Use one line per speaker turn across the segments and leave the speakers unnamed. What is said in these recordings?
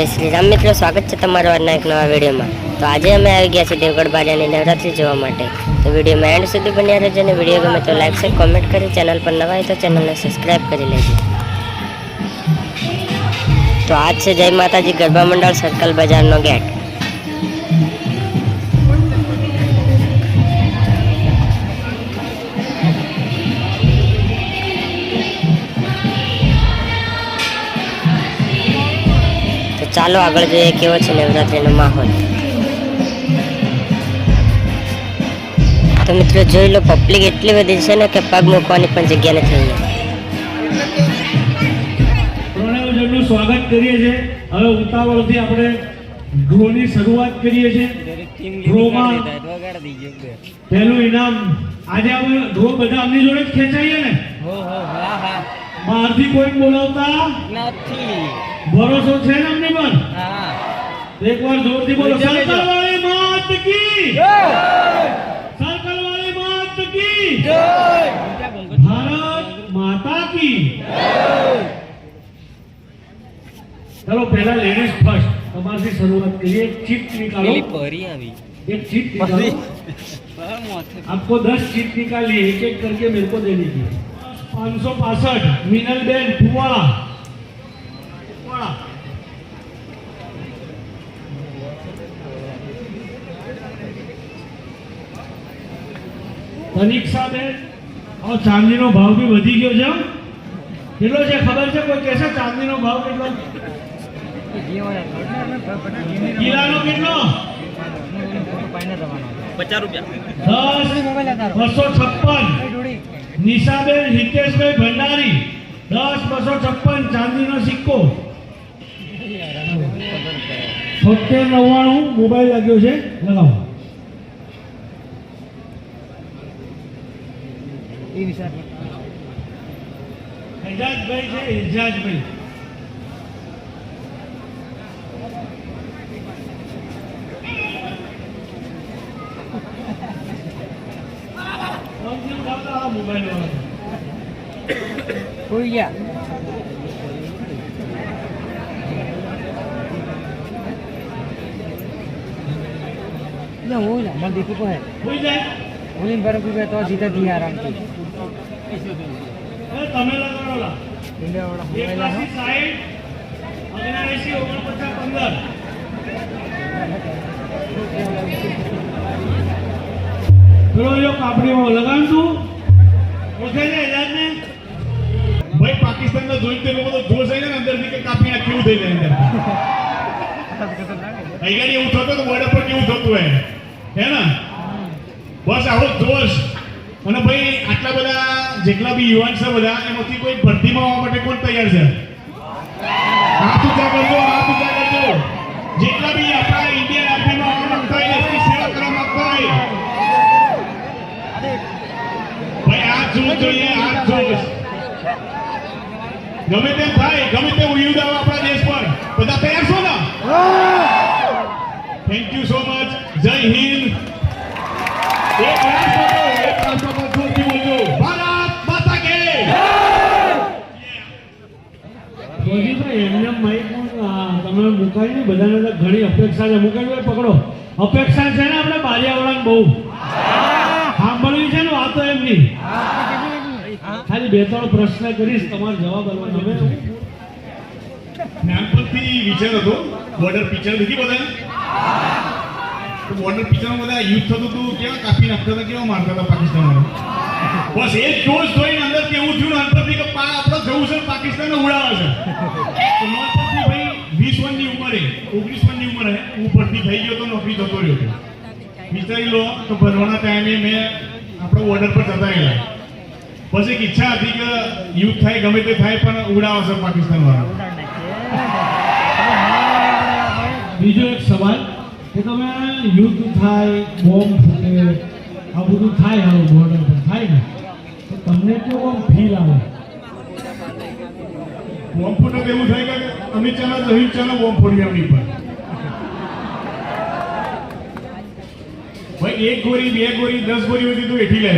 જય શ્રી રામ મિત્રો, સ્વાગત છે તમારો આજના એક નવા વિડીયોમાં. તો આજે અમે આવી ગયા છીએ દેવગઢ બારિયાની નવરાત્રી જોવા માટે. તો વિડીયોમાં એન્ડ સુધી બન્યા રહેજો અને વીડિયો ગમે તો લાઈક, શેર, કોમેન્ટ કરી ચેનલ પર નવા હોય તો ચેનલને સબસ્ક્રાઈબ કરી લેજો. તો આજ છે જય માતાજી ગરબા મંડળ સર્કલ બજારનો ગેટ. ચાલો આગળ જોઈએ કેવો છે નવરાત્રિનો માહોલ? તો મિત્રો જોઈ લો પબ્લિક એટલી બધી છે ને કે પગ મૂકવાની પણ જગ્યા નથી અહીંયા.
સ્વાગત કરીએ છીએ. હવે ઉતાવળથી આપણે ડ્રોની શરૂઆત કરીએ છીએ. ડ્રોમાં પહેલું ઇનામ. આજે આપણે ડ્રો બધા અમની જોડે જ ખેંચાઈએ ને? બહારથી કોઈ બોલાવતા ભરોસો છે ને અમની પર એકવાર જોરથી બોલો સર્કલ વાળી માત કી સર્કલ વાળી માત કી ભારત માતા કી ચલો પહેલા લેડીઝ ફર્સ્ટ તમારથી શરૂઆત કરીએ એક ચીટ નિકાલો एक चीट निकालो आपको दस चीट निकाली एक एक करके मेरे को दे दीजिए પાંચસો પાસઠ મિનલબેન ફુવાળા ફુવાળા તનિક્ષાબેન ભાવ બી વધી ગયો છે કેટલો છે ખબર છે? કોઈ કેસે ચાંદી નો ભાવ કેટલો? કિલાનો કેટલો? પચાસ રૂપિયા. બસો છપ્પન. નિશાબેન હિતેશભાઈ ભંડારી દસ બસો છપ્પન ચાંદીનો સિક્કો. છોતેર નવ્વાણું મોબાઈલ લાગ્યો છે લગાવો. એજાજભાઈ છે એજાજભાઈ મોબાઈલ વાળા હોઈ જાય
તો જીતા દી આરામથી
એ તમે લગાડો લા. એકાસી સાઈઠ અગ્યાએંસી ઓગણપચાસ પંદર. પેલો જો કાપડીમાં લગાડતું ઓળખે
ભાઈ પાકિસ્તાનના જોઈને તે લોકો તો જોશ આવી ને અંદરથી કે કાપી આ કેવું થઈ જાય અંદર. અહીંયા એવું થતું તો બોર્ડર પર કેવું થતું હોય? હે ને? બસ આવો જોશ અને ભાઈ આટલા બધા જેટલા બી યુવાન છે બધા, એમાંથી કોઈ ભરતીમાં આવવા માટે કોણ તૈયાર છે? હાથ ઊંચા કરજો, હાથ ઊંચા કરજો. જેટલા બી આપણા ઇન્ડિયન આર્મીમાં આવવા માંગતા હોય દેશની સેવા કરવા માંગતા હોય. ભાઈ, હાથ જોવું જોઈએ, હાથ જોવું ગમે તેમ થાય ગમે તેવું યુદ્ધ આવે આપણા દેશ પર. બધા તૈયાર છો ને? થેન્ક યુ સો મચ જય હિન્દ. એક હતો એક જોરથી બોલજો ભારત માતા કે
મોદીભાઈ એમને માઇક તમે મુકાય બધાને ઘણી અપેક્ષા છે. મુકાય પકડો. અપેક્ષા છે ને આપણે બારિયાવાળાને બહુ. સાંભળવી છે ને વાતો એમની. ખાલી બે ત્રણ પ્રશ્ન કરીશ, તમારે જવાબ આપવાનો. અમે
નાનપણથી વિચાર હતો બોર્ડર પિક્ચર નથી બધા બોર્ડર પિક્ચરમાં બધા યુદ્ધ થતું હતું, કેવા કાપી નાખતા હતા, કેવા મારતા હતા પાકિસ્તાન બસ એ જોશ જોઈને અંદર કેવું થયું ને અંદરથી કે પા આપણે જવું છે પાકિસ્તાનને ઉડાવે છે. નોનપણથી ભાઈ વીસ વર્ષની ઉંમરે, ઓગણીસ વર્ષની ઉંમરે હું ભરતી થઈ ગયો તો નોકરી જતો રહ્યો વિચારી લો, તો ભરવાના ટાઈમે મેં આપણે બોર્ડર પર જતા રહેલા. પછી એક ઈચ્છા હતી કે યુદ્ધ થાય ગમે તે થાય પણ ઉડાવશે પાકિસ્તાન વાળા
બીજો એક સવાલ કે તમે યુદ્ધ થાય બોમ્બ ફૂટે આ બધું થાય હવે બોર્ડર પર થાય ને? તો તમને કેવો ફીલ આવે?
બોમ્બ ફૂટે એવું થાય કે અમિત ચાલો રોહિત શાહનો બોમ્બ ફોડી એમની પર. ભાઈ એક ગોળી બે ગોળી દસ ગોળી હતી તો એઠી લે.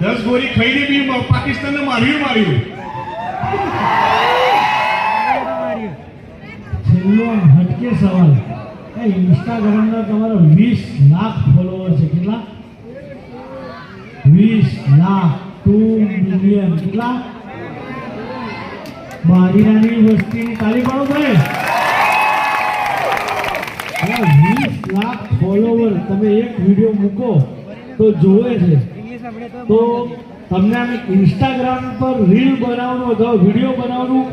દસ ગોળી ખાઈને બી પાકિસ્તાનને માર્યું માર્યું.
છેલ્લો હટકે સવાલ. એ ઇન્સ્ટાગ્રામના તમારા વીસ લાખ ફોલોવર છે. કેટલા? વીસ લાખ ટુ મિલિયન. કેટલા? બારીનાની વસ્તીની તાલી પાડો ભાઈ. વીસ લાખ ફોલોવર તમે એક વીડિયો મૂકો તો જોવે છે. તો તમને આમ ઇન્સ્ટાગ્રામ પર રીલ બનાવવાનું અથવા વીડિયો બનાવવાનું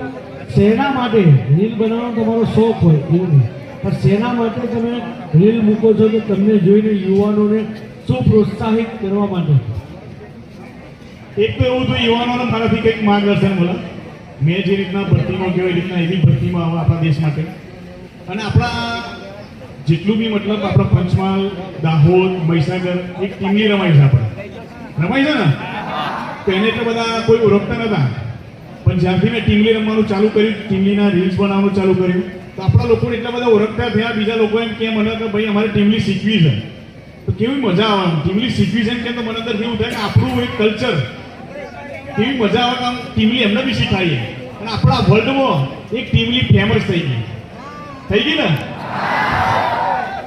શેના માટે? રીલ બનાવવાનો તમારો શોખ હોય એવું નહીં. પણ શેના માટે તમે રીલ મૂકો છો કે તમને જોઈને યુવાનોને શું પ્રોત્સાહિત કરવા માટે?
એક તો એવું તો યુવાનોને મારાથી કંઈક માર્ગદર્શન મળે. મેં જે રીતના ભરતીમાં ગયો એ રીતના એવી ભરતીમાં આવે આપણા દેશ માટે. અને આપણા જેટલું બી મતલબ આપણા પંચમહાલ દાહોદ મહીસાગર એક ટીમની રમાય છે આપણે. રમાય છે ને? તો એને એટલે બધા કોઈ ઓળખતા નતા. પણ જ્યારથી મેં ટીમલી રમવાનું ચાલુ કર્યું, ટીમલીના રીલ્સ બનાવવાનું ચાલુ કર્યું, તો આપણા લોકોને એટલા બધા ઓળખતા થયા, બીજા લોકો એમ કે મને કે ભાઈ અમારે ટીમલી શીખવી છે. તો કેવી મજા આવે ટીમલી શીખવી છે એમ કે તો મને અંદર કેવું થાય કે આપણું એક કલ્ચર કેવી મજા આવે કે આમ ટીમલી એમને બી શીખાઈએ અને આપણા વર્લ્ડમાં એક ટીમલી ફેમસ થઈ ગઈ. થઈ ગઈ ને?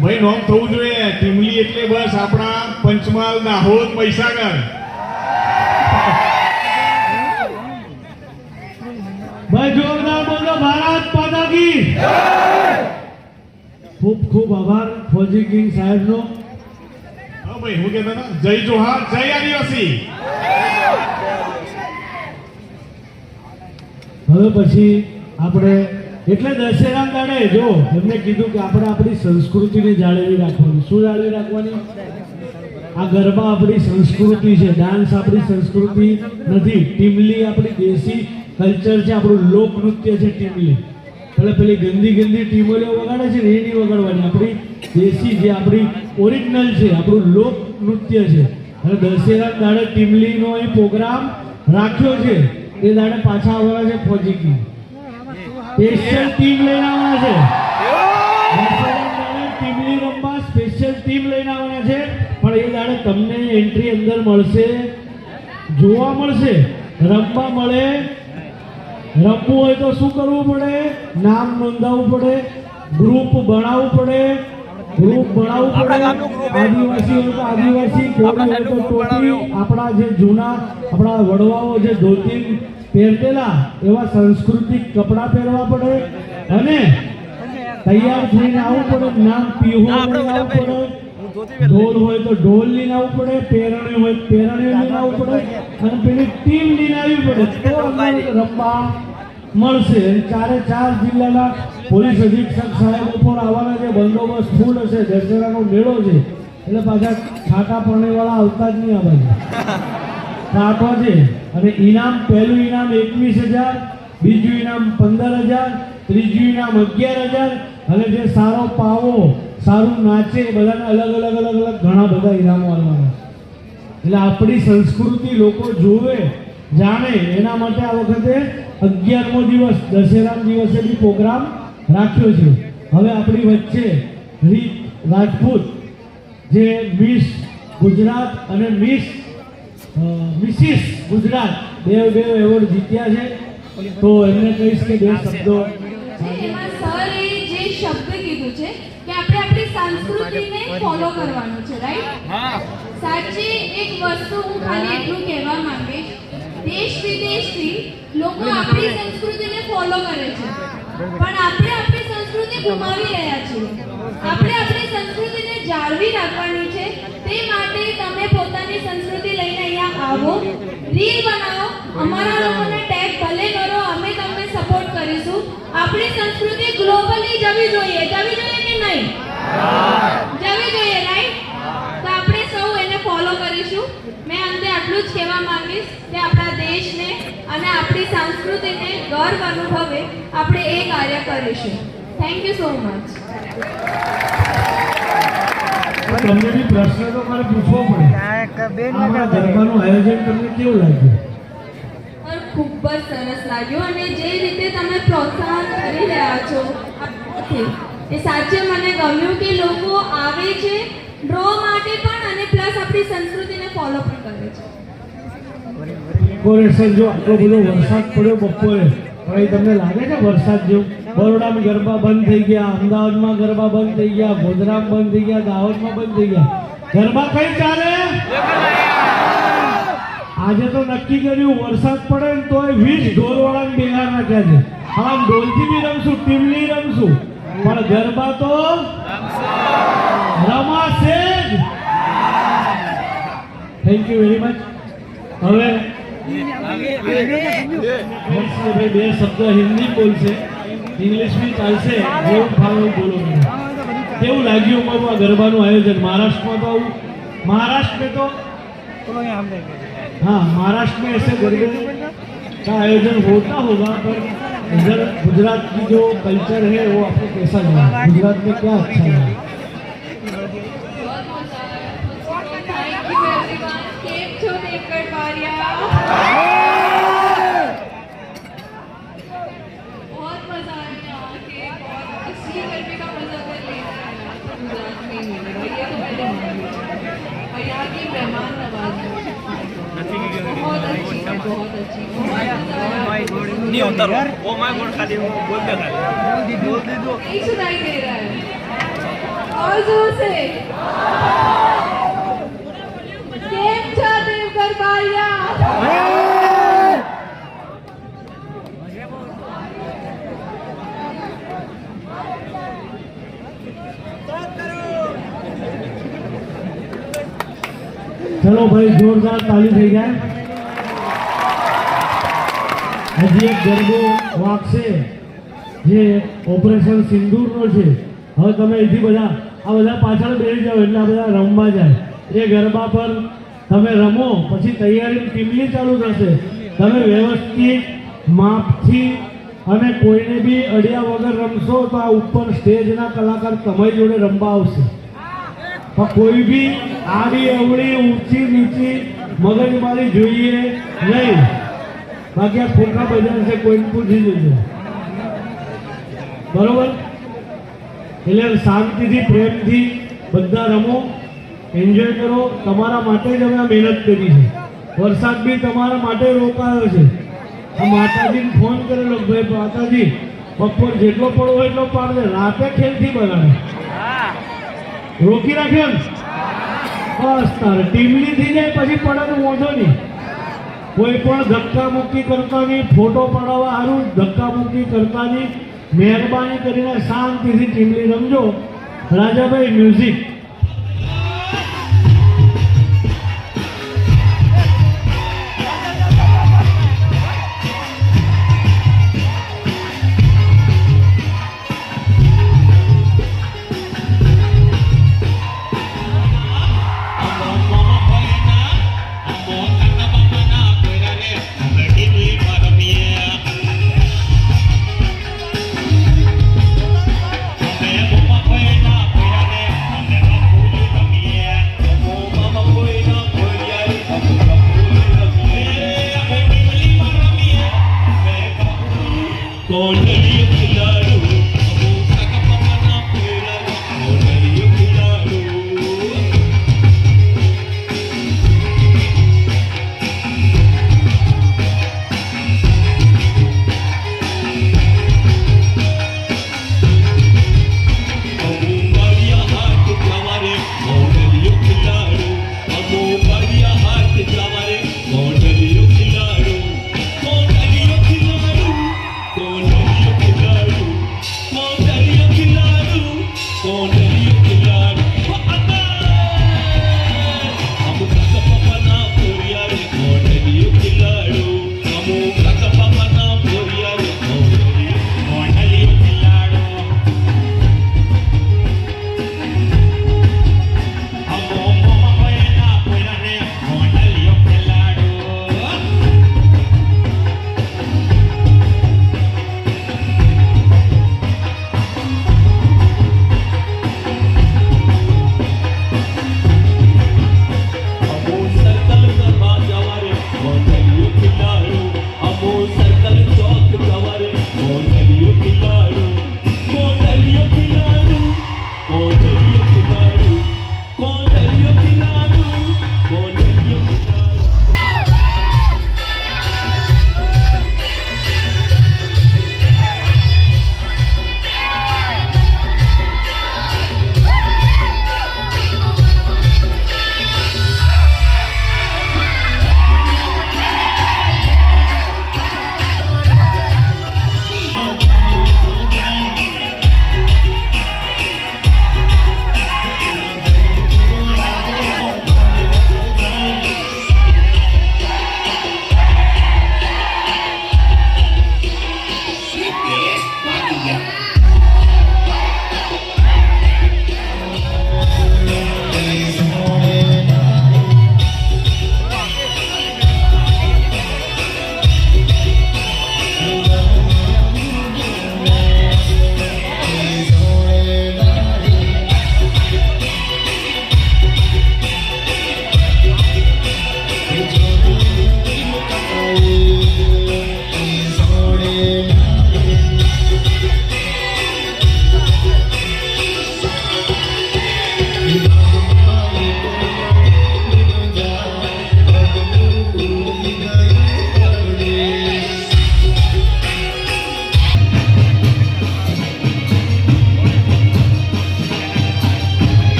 ભાઈ, નોમ થવું જોઈએ. ટીમલી એટલે બસ આપણા પંચમહાલ દાહોદ મહીસાગર.
ભાઈ જોરદાર બોલો ભારત માતા કી. ખૂબ ખૂબ આભાર ફોજી કિંગ સાહેબનો.
હા ભાઈ હું કહેતા હતા જય જોહાર જય આદિવાસી.
હવે પછી આપણે એટલે દશેરા દાડે જો એમને કીધું કે આપણે આપણી સંસ્કૃતિને જાળવી રાખવાની. શું જાળવી રાખવાની? આ ગરબા આપણી સંસ્કૃતિ છે. ડાન્સ આપણી સંસ્કૃતિ નથી. ટીમલી આપણી દેશી કલ્ચર છે. આપણું લોકનૃત્ય છે ટીમલી. એટલે પેલી ગંદી ગંદી ટીમોલીઓ વગાડે છે ને, એ નહીં વગાડવાની. આપણી દેશી જે આપણી ઓરિજિનલ છે, આપણું લોકનૃત્ય છે. અને દશેરા દાડે ટીમલીનો અહીં પ્રોગ્રામ રાખ્યો છે. એ દાડે પાછા આવવાના છે ફોજી કી સ્પેશિયલ ટીમ લઈને આવવાના છે. ટીમલી રમવા સ્પેશિયલ ટીમ લઈને આવવાના છે. એ દાડે તમને એન્ટ્રી અંદર મળશે જોવા મળશે રમવા મળે. રમવું હોય તો શું કરવું પડે? નામ નોંધાવવું પડે ગ્રુપ બનાવવું પડે. ગ્રુપ બનાવવું પડે. આદિવાસી હોય તો આદિવાસી કોળી હોય તો ટોપી આપણા જે જૂના આપણા વડવાઓ જે ધોતી પહેરતેલા એવા સાંસ્કૃતિક કપડાં પહેરવા પડે. અને તૈયાર થઈને આવવું પડે નામ પીવું પડે. ઢોલ હોય તો ઢોલ લઈને આવવું પડે પેરણે હોય પેરણે આવવું પડે અને પેલી ટીમ લઈને આવવી પડે. તો રમવા મળશે. ચારે ચાર જિલ્લાના પોલીસ અધિક્ષક સાહેબો પણ આવવાના છે. બંદોબસ્ત ફૂલ હશે. દશેરાનો મેળો છે. એટલે પાછા છાટા પરણેવાળા આવતા જ નહીં આ બાજુ. છે. અને ઇનામ પહેલું ઇનામ એકવીસ હજાર બીજું ઇનામ પંદર હજાર ત્રીજું ઇનામ અગિયાર હજાર. અને જે સારો પાવો સારું નાચે, બધાને અલગ અલગ અલગ અલગ ઘણા બધા ઇનામો આવવાના એટલે આપણી સંસ્કૃતિ લોકો જોવે, જાણે. એના માટે આ વખતે અગિયારમો દિવસ દશેરા દિવસે બી પ્રોગ્રામ રાખ્યો છે. હવે આપણી વચ્ચે રીત, રાજપૂત, જે મિસ ગુજરાત અને મિસ મિસિસ ગુજરાત, બે બે એવોર્ડ જીત્યા છે. તો એમને કહીશ કે બે શબ્દો
ફોલો કરવાનું છે રાઈટ હા. સાચી એક વસ્તુ હું ખાલી એટલું કહેવા માંગીશ. દેશ વિદેશથી લોકો આપણી સંસ્કૃતિને ફોલો કરે છે. પણ આપણે આપણી સંસ્કૃતિ ગુમાવી રહ્યા છીએ. આપણે આપણી સંસ્કૃતિને જાળવી રાખવાની છે. તે માટે તમે પોતાની સંસ્કૃતિ લઈને અહીંયા આવો. રીલ બનાવો. અમારા લોકોને ટેગ ભલે કરો અમે તમને સપોર્ટ કરીશું. આપણી સંસ્કૃતિ ગ્લોબલી જવી જોઈએ. જવી જોઈએ કે નહીં? જવી જોઈએ રાઈટ તો આપણે સૌ એને ફોલો કરીશું. મેં અંતે આટલું જ કહેવા માંગીશ કે આપણા દેશને અને આપણી સંસ્કૃતિને ગર્વ અનુભવે આપણે એ કાર્ય કરીશું. થેન્ક યુ સો મચ
તમને બી પ્રશ્ન તો મારે પૂછવો પડે. અમારા ગરબાનું આયોજન તમને કેવું લાગ્યું?
ખૂબ જ સરસ લાગ્યું અને જે રીતે તમે પ્રોત્સાહન કરી રહ્યા છો એ સાચે મને ગમ્યું કે લોકો આવે છે ડ્રો માટે પણ અને પ્લસ આપણી સંસ્કૃતિને ફોલો પણ કરે છે.
જો આટલો બધો વરસાદ પડ્યો બપોરે ભાઈ તમને લાગે છે વરસાદ જેવું? બરોડામાં ગરબા બંધ થઈ ગયા, અમદાવાદમાં ગરબા બંધ થઈ ગયા, ગોધરામાં બંધ થઈ ગયા, દાહોદમાં બંધ થઈ ગયા. ગરબા કઈ ચાલે? આજે તો નક્કી કર્યું વરસાદ પડે ને તોય વીસ ઢોરવાળાને બેહાર નાખ્યા છે. આમ ઢોલથી બી રમશું, ટીમલી રમશું. પણ ગરબા તો રમાશે જ થેન્ક યુ વેરી મચ હવે હર્ષભાઈ બે શબ્દ હિન્દી બોલશે ઇંગ્લિશ બી ચાલશે જેવું ફાવે એવું બોલો મને. કેવું લાગ્યું અમારું આ ગરબાનું આયોજન મહારાષ્ટ્રમાં તો આવું महाराष्ट्र में तो हाँ महाराष्ट्र में ऐसे गरबे का आयोजन होता होगा पर इधर गुजरात की जो कल्चर है वो आपको कैसा लगा गुजरात में क्या अच्छा लगा
Thank you everyone. Came to the Ekad Maria. बहुत अच्छी है बहुत अच्छी बहुत मजा आया
नहीं होता वो मैं गोड़ खाली वो बोलते था
नहीं सुनाई दे रहा है और जोर से કેમ છો દેવગઢ બારિયા
ચલો ભાઈ જોરદાર તાલી થઈ જાય હજી એક ગરબો વાગશે જે ઓપરેશન સિંદૂરનો છે. હવે તમે એથી બધા આ બધા પાછળ બેસી જાઓ, એટલે આ બધા રમવા જાય. એ ગરબા પર તમે રમો, પછી તૈયારી ટીમલી ચાલુ થશે. તમે વ્યવસ્થિત માપથી અને કોઈને બી અડિયા વગર રમશો તો આ ઉપર સ્ટેજના કલાકાર તમારી જોડે રમવા આવશે. પણ કોઈ બી આડી અવળી ઊંચી નીચી મગજમારી જોઈએ નહીં. બાકી આ ખોટા બજાર છે, કોઈ પૂછી જજો. બરોબર? એટલે શાંતિથી, પ્રેમથી બધા રમો એન્જોય કરો. તમારા માટે જ અમે આ મહેનત કરી છે. વરસાદ બી તમારા માટે રોકાયો છે. આ માતાજીને ફોન કરેલો ભાઈ, માતાજી, બપોર જેટલો પડવો હોય એટલો પાડે રાતે ખેલથી બનાવે. રોકી રાખે બસ તારે. ટીમલી થઈ જાય, પછી પડે તો વાંધો નહીં. કોઈ પણ ધક્કા મુક્તિ કરતાની ફોટો પડાવવા સારું ધક્કા મુક્તિ કરતાની મહેરબાની કરીને શાંતિથી ટીમલી રમજો. રાજાભાઈ મ્યુઝિક.